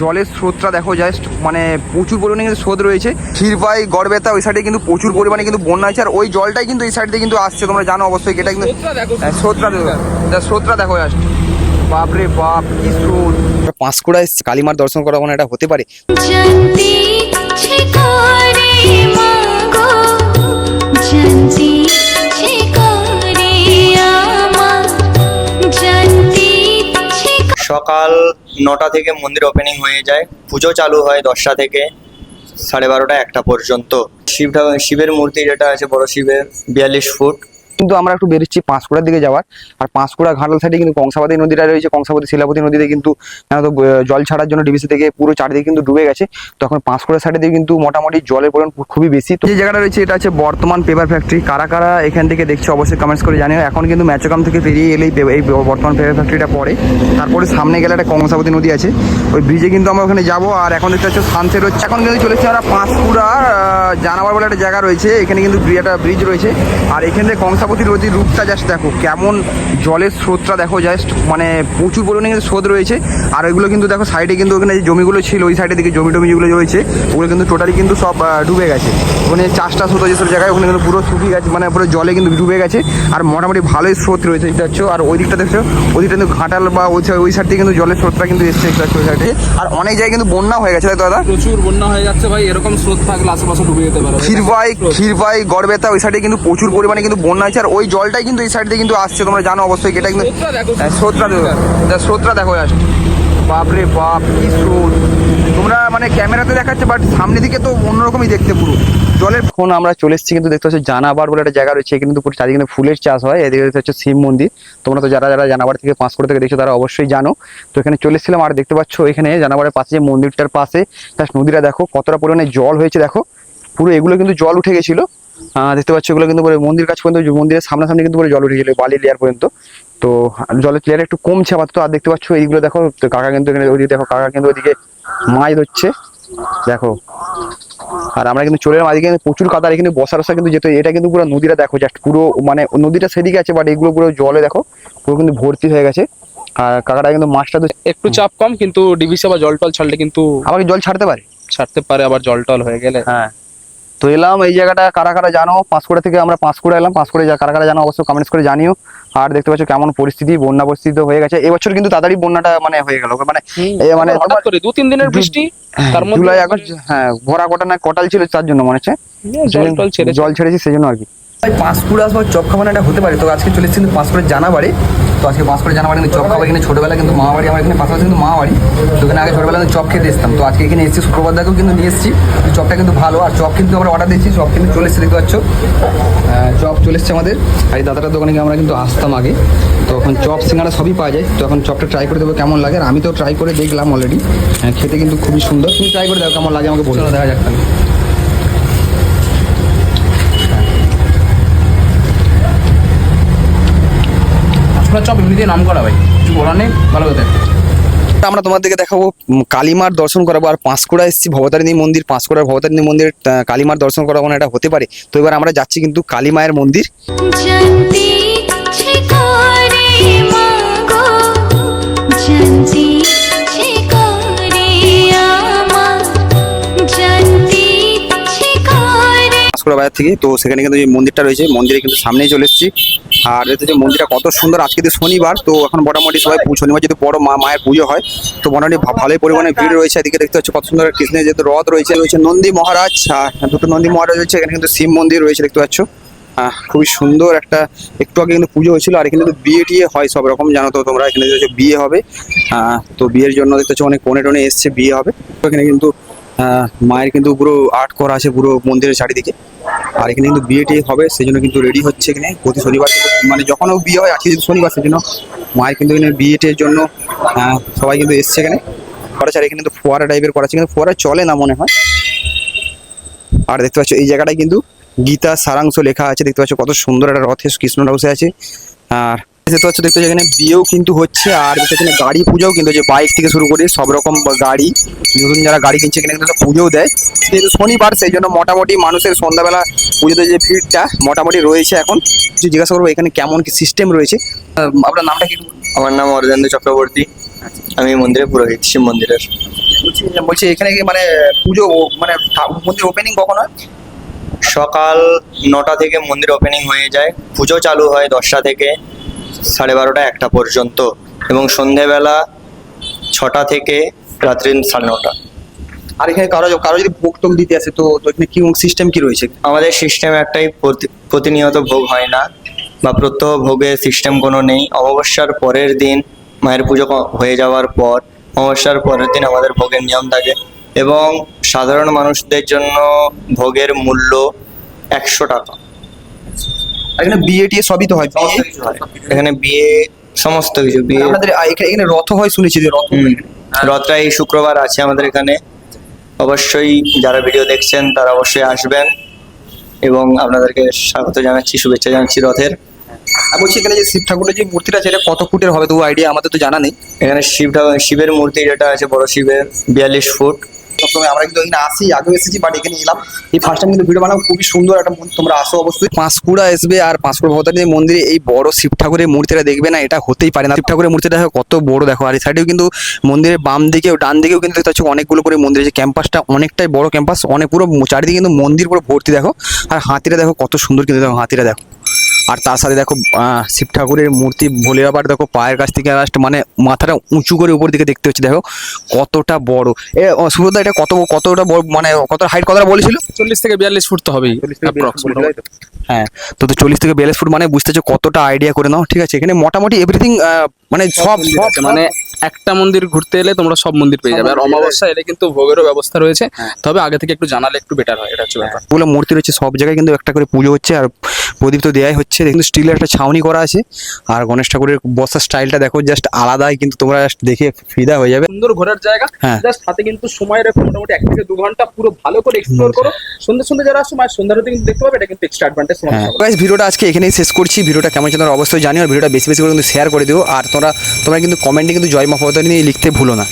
জলের স্রোতটা দেখো জাস্ট মানে প্রচুর পরিমাণে কিন্তু স্রোত রয়েছে। ক্ষীরপাই গড়বেতা ওই সাইডে কিন্তু প্রচুর পরিমাণে কিন্তু বন্যা আছে আর ওই জলটাই কিন্তু এই সাইড দিয়ে কিন্তু আসছে তোমরা জানো অবশ্যই এটা কিন্তু হ্যাঁ, স্রোতটা দেখো। স্রোতটা দেখো জাস্ট বাপরে বাপ কি স্রোত। পাঁশকুড়া এসছে কালীমার দর্শন করা মানে এটা হতে পারে। জানতে সকাল নটা থেকে মন্দির ওপেনিং হয়ে যায়। পুজো চালু হয় দশটা থেকে সাড়ে বারোটা একটা পর্যন্ত। শিব শিবের মূর্তি যেটা আছে বড় শিবের, বিয়াল্লিশ ফুট। কিন্তু আমরা একটু বেরোচ্ছি পাঁশকুড়ার দিকে যাওয়ার। আর পাঁশকুড়া ঘাটাল সাইডে কিন্তু কংসাবতী নদীটা রয়েছে। কংসাবতী, শিলাবতী নদীতে কিন্তু জল ছাড়ার জন্য ডিবিসি থেকে পুরো চারিদিকে কিন্তু ডুবে গেছে। তখন পাঁশকুড়া সাইডে দিয়ে কিন্তু মোটামুটি জলের পরিমাণ খুবই বেশি। তো যে জায়গাটা রয়েছে, এটা আছে বর্তমান পেপার ফ্যাক্টরি কারা কারা এখান থেকে দেখছে, অবশ্যই কমেন্টস করে জানিও। এখন কিন্তু ম্যাচকাম থেকে বেরিয়ে এলেই এই বর্তমান পেপার ফ্যাক্টরিটা পড়ে। তারপরে সামনে গেলে একটা কংসাবতী নদী আছে। ওই ব্রিজে কিন্তু আমরা ওখানে যাব। আর এখন দেখতে পাচ্ছ সানসেট হচ্ছে। এখন কিন্তু চলেছি আমরা পাঁশকুড়া জানাবার বলে একটা জায়গা রয়েছে। এখানে কিন্তু একটা ব্রিজ রয়েছে। আর এখানে থেকে কংসাবতী নদীর রূপটা জাস্ট দেখো কেমন জলের স্রোতটা দেখো জাস্ট মানে প্রচুর পরিমাণে কিন্তু স্রোত রয়েছে। আর ওইগুলো কিন্তু দেখো সাইডে কিন্তু ওখানে যে জমিগুলো ছিল ওই সাইডে দিকে জমি টমি যেগুলো রয়েছে ওগুলো কিন্তু টোটালি কিন্তু সব ডুবে গেছে। ওখানে চাষটা হতো যেসব জায়গায় ওখানে কিন্তু পুরো শুকিয়ে গেছে মানে পুরো জলে কিন্তু ডুবে গেছে। আর মোটামুটি ভালোই স্রোত রয়েছে দেখতে পাচ্ছ? আর ওই দিকটা দেখছ ওই দিকটা কিন্তু ঘাটাল বা ওই ওই সাইড থেকে কিন্তু জলের স্রোতটা কিন্তু এসছে দেখতে পাচ্ছ ওই সাইডে আর অনেক জায়গায় কিন্তু বন্যা হয়ে গেছে তাই দাদা। প্রচুর বন্যা হয়ে যাচ্ছে ভাই এরকম স্রোত থাকলে আশেপাশে ডুবে যেতে পারে। ক্ষীরপাই ক্ষীরপাই গড়বেতা ওই সাইডে কিন্তু প্রচুর পরিমাণে কিন্তু বন্যা আছে আর ওই জলটাই কিন্তু এই সাইড দিয়ে কিন্তু আসছে তোমরা জানো অবশ্যই এটা কিন্তু স্রোতটা দেখো। হ্যাঁ, স্রোতটা দেখো। জাস্ট বাপরে বাপ কি স্রোত তোমরা মানে ক্যামেরাতে দেখাচ্ছে বাট সামনে দিকে তো অন্যরকমই দেখতে পুরো। জলের ফোন আমরা চলে এসেছি কিন্তু দেখতে পাচ্ছি জানাবার বলে একটা জায়গা রয়েছে এখানে কিন্তু পুরো চারিদিকে কিন্তু ফুলের চাষ হয়। এদিকে দেখতে হচ্ছে শিব মন্দির। তোমরা তো যারা যারা জানাবার থেকে পাঁচকুড়া থেকে দেখছ তারা অবশ্যই জানো। তো এখানে চলে এসেছিলাম আর দেখতে পাচ্ছ এখানে জানাবারের পাশে যে মন্দিরটার পাশে জাস্ট নদীটা দেখো কতটা পরিমাণে জল হয়েছে দেখো। পুরো এগুলো কিন্তু জল উঠে গেছিল। দেখতে পাচ্ছ এগুলো কিন্তু মন্দির কাছ পর্যন্ত মন্দিরের সামনাসামনি কিন্তু জল উঠে গেছিল বালি লেয়ার পর্যন্ত। তো জলের লেয়ার একটু কমছে আপাতত আর দেখতে পাচ্ছ এইগুলো দেখো কাকা কিন্তু এখানে ওইদিকে দেখো কাকা কিন্তু ওইদিকে মাছ ধরছে। দেখো আর আমরা কিন্তু চলে এলাম আজকে কিন্তু প্রচুর কাদা আর এখানে বসা রসা কিন্তু যেত এটা কিন্তু পুরো নদীটা দেখো জাস্ট পুরো মানে নদীটা সেদিকে আছে বাট এগুলো পুরো জলে দেখো পুরো কিন্তু ভর্তি হয়ে গেছে। আর কাকাটা কিন্তু মাছটা তো একটু চাপ কম কিন্তু ডিবিসি বা জল টল ছাড়লে কিন্তু আমাকে জল ছাড়তে পারে? ছাড়তে পারে আবার জল টল হয়ে গেলে। হ্যাঁ। তো এলাম এই জায়গাটা কারা কারা জানো? পাঁশকুড়া থেকে আমরা পাঁশকুড়া এলাম। পাঁশকুড়া যা কারা কারা জানো অবশ্যই কমেন্টস করে জানিও। আর দেখতে পাচ্ছ কেমন পরিস্থিতি বন্যা পরিস্থিতি হয়ে গেছে। এবছর কিন্তু তাড়াতাড়ি বন্যাটা মানে হয়ে গেল। মানে মানে দু তিন দিনের বৃষ্টি তার জুলাই আগস্ট হ্যাঁ ভরা কটা না কটাল ছিল তার জন্য মনে হচ্ছে। জল ছেড়েছি। সেই জন্য আর কি। পাঁশকুড়া আসবার চপ খাবারটা হতে পারে তো আজকে চলে এসেছি কিন্তু পাঁশকুড়া জানা বাড়ি তো আজকে পাঁশকুড়া জানা বাড়ি কিন্তু চপ খাবার এখানে ছোটবেলা কিন্তু মা বাড়ি আমার এখানে পাশাপাশি কিন্তু মা বাড়ি তো এখানে আগে ছোটবেলা চপ খেতে এসতাম। তো আজকে এখানে এসেছি, শুক্রবার দাকেও কিন্তু নিয়ে এসেছি। চপটা কিন্তু ভালো, আর চপ কিন্তু আমরা অর্ডার দিচ্ছি চপ কিন্তু চলে এসেছে, দেখতে পাচ্ছ। চপ চলে এসেছে আমাদের। আর এই দাদাটার দোকানে গিয়ে আমরা কিন্তু আসতাম আগে। তো এখন চপ, সিঙ্গারা সবই পাওয়া যায়। তো এখন চপটা ট্রাই করে দেবো, কেমন লাগে। আর আমি তো ট্রাই করে দেখলাম অলরেডি খেতে কিন্তু খুবই সুন্দর। তুমি ট্রাই করে দেখো, কেমন লাগে আমাকে বলছো দেখা যাক তাহলে চপ এমনিতে নাম করা ভাই। কিছু বলার নেই? ভালো কথা। আমরা তোমাদেরকে দেখাবো কালীমার দর্শন করাবো আর পাঁশকুড়া এসেছি ভবতারিণী মন্দির পাঁশকুড়ার ভবতারিণী মন্দির কালীমার দর্শন করাবো না এটা হতে পারে। তো এবার আমরা যাচ্ছি কিন্তু কালী মায়ের মন্দির পাঁশকুড়া বাজার থেকে তো সেখানে কিন্তু যে মন্দিরটা রয়েছে মন্দিরে কিন্তু সামনেই চলে এসেছি। আর দেখতে যে মন্দিরটা কত সুন্দর আজকে তো শনিবার, তো এখন মোটামুটি সবাই শনিবার যদি বড় মা, মায়ের পুজো হয়, তো মোটামুটি ভালোই পরিমাণে ভিড় রয়েছে, এদিকে দেখতে হচ্ছে কত সুন্দর কৃষ্ণের যেহেতু রথ রয়েছে রয়েছে নন্দী মহারাজ দুটো নন্দী মহারাজ রয়েছে, এখানে কিন্তু শিব মন্দির রয়েছে দেখতে পাচ্ছ খুবই সুন্দর একটা, একটু আগে কিন্তু পুজো হয়েছিল, আর এখানে কিন্তু বিয়ে টিয়ে হয় সব রকম, জানো তো তোমরা, এখানে বিয়ে হবে তো বিয়ের জন্য দেখতে পাচ্ছ অনেক কোণে টোনে এসছে, বিয়ে হবে, তো এখানে কিন্তু মায়ের কিন্তু পুরো আর্ট করা আছে পুরো মন্দিরের চারিদিকে। আর এখানে কিন্তু বিয়ে টিয়ে হবে সেই জন্য কিন্তু রেডি হচ্ছে এখানে। প্রতি শনিবার মানে যখনও বিয়ে হয় আজকে শনিবার সেই জন্য মায়ের কিন্তু এখানে বিয়ে টিয়ের জন্য আহ, সবাই কিন্তু এসছে এখানে। করা ছাড়া এখানে কিন্তু ফোয়ারা টাইপের করা আছে কিন্তু ফোয়ারা চলে না মনে হয়। আর দেখতে পাচ্ছ এই জায়গাটায় কিন্তু গীতা সারাংশ লেখা আছে দেখতে পাচ্ছ কত সুন্দর একটা রথে কৃষ্ণরা বসে আছে। আর দেখতে পাচ্ছ দেখতে এখানে বিয়েও কিন্তু হচ্ছে আর এখানে গাড়ি পুজোও কিন্তু যে বাইক থেকে শুরু করে সব রকম গাড়ি নতুন যারা গাড়ি কিনছে এখানে কিন্তু পুজোও দেয়। যেহেতু শনিবার সেই জন্য মোটামুটি মানুষের সন্ধ্যাবেলা পুজোতে যে ভিড়টা মোটামুটি রয়েছে এখন। কিছু জিজ্ঞাসা করব এখানে কেমন কি সিস্টেম রয়েছে? আপনার নামটা কি? আমার নাম অরবিন্দ চক্রবর্তী। আমি মন্দিরের পুরোহিত শিব মন্দিরের। বলছি বলছি এখানে কি মানে পুজো মানে মন্দির ওপেনিং কখন হয়? সকাল নটা থেকে মন্দির ওপেনিং হয়ে যায়। পুজো চালু হয় দশটা থেকে। সাড়ে বারোটা একটা পর্যন্ত এবং সন্ধেবেলা ছটা থেকে রাত্রি সাড়ে নটা। আর এখানে কারও কারও যদি ভোগ টোক দিতে আসে তো তো এখানে কি সিস্টেম কি রয়েছে? আমাদের সিস্টেম একটাই প্রতি- প্রতিনিয়ত ভোগ হয় না বা প্রত্যহ ভোগের সিস্টেম কোনো নেই। অমাবস্যার পরের দিন মায়ের পুজো হয়ে যাওয়ার পর অমাবস্যার পরের দিন আমাদের ভোগের নিয়ম থাকে এবং সাধারণ মানুষদের জন্য ভোগের মূল্য একশো টাকা। এখানে বিয়ে টিয়ে সবই তো হয়। এখানে বিয়ে সমস্ত কিছু। বিয়ে আপনাদের আ- এখানে এখানে রথ হয় শুনেছি যে রথ। রথটা এই শুক্রবার আছে আমাদের এখানে। অবশ্যই যারা ভিডিও দেখছেন তারা অবশ্যই আসবেন। এবং আপনাদেরকে স্বাগত জানাচ্ছি শুভেচ্ছা জানাচ্ছি রথের। আর বলছি এখানে যে শিব ঠাকুরের যে মূর্তিটা আছে এটা কত ফুটের হবে তো আইডিয়া আমাদের তো জানা নেই। এখানে শিব ঠাকুর শিবের মূর্তি যেটা আছে বড় শিবের বিয়াল্লিশ ফুট। সবসময় আমরা কিন্তু এখানে আসি আগেও এসেছি বাট এখানে এলাম। এই ফার্স্ট টাইম কিন্তু ভিডিও বানাবো, খুবই সুন্দর একটা মন্দির, তোমরা আসো অবশ্যই। পাঁশকুড়া আসবে আর পাঁশকুড়া ভগতানী মন্দিরে এই বড় শিব ঠাকুরের মূর্তিটা দেখবে না, এটা হতেই পারে না। শিব ঠাকুরের মূর্তিটা কত বড় দেখো, আর এই সাইডেও কিন্তু মন্দিরের বাম দিকেও, ডান দিকেও কিন্তু দেখতে অনেকগুলো করে মন্দির আছে। ক্যাম্পাসটা অনেকটাই বড় ক্যাম্পাস অনেক পুরো, চারিদিকে কিন্তু মন্দির পুরো ভর্তি দেখো। আর হাতিটা দেখো, কত সুন্দর কিন্তু দেখো হাতিটা দেখো। আর তার সাথে দেখো আহ, শিব ঠাকুরের মূর্তি ভোলে আবার দেখো পায়ের কাছ থেকে লাস্ট মানে মাথাটা উঁচু করে উপর দিকে দেখতে হচ্ছে দেখো কতটা বড়। এ ও, সুব্রতদা এটা কত কতটা বড় মানে কত হাইট কতটা বলেছিল? চল্লিশ থেকে বিয়াল্লিশ ফুট তো হবেই হ্যাঁ তো তো চল্লিশ থেকে বিয়াল্লিশ ফুট মানে বুঝতে বুঝতেছো কতটা আইডিয়া করে নাও ঠিক আছে? এখানে মোটামুটি এভরিথিং মানে সব মানে একটা মন্দির ঘুরতে এলে তোমরা সব মন্দির পেয়ে যাবে আর অমাবস্যা এলে কিন্তু ভোগেরও ব্যবস্থা রয়েছে তবে আগে থেকে একটু জানালে একটু বেটার হয় এটা হচ্ছে ব্যাপার। পুরো মূর্তি রয়েছে সব জায়গায় কিন্তু একটা করে পুজো হচ্ছে আর প্রদীপ তো দেয়াই হচ্ছে। কিন্তু স্টিলের একটা ছাউনি করা আছে। আর গণেশ ঠাকুরের বসার স্টাইলটা দেখো জাস্ট আলাদাই কিন্তু তোমরা দেখে ফিদা হয়ে যাবে। সুন্দর ঘোরার জায়গা। হ্যাঁ। জাস্ট হাতে কিন্তু সময় রেখে মোটামুটি এক থেকে দু ঘণ্টা পুরো ভালো করে এক্সপ্লোর করো। সুন্দর সুন্দর যারা আসো মায়ের হতে কিন্তু দেখতে পাবে এটা কিন্তু এক্সট্রা অ্যাডভান্টেজ হ্যাঁ। গাইস ভিডিওটা আজকে এখানেই শেষ করছি। ভিডিওটা কেমন তোমরা অবশ্যই জানিও আর ভিডিওটা বেশি বেশি করে কিন্তু শেয়ার করে দিও। আর তোমরা তোমরা কিন্তু কমেন্টে কিন্তু জয় মা ভগবতারিণী লিখতে ভুলো না।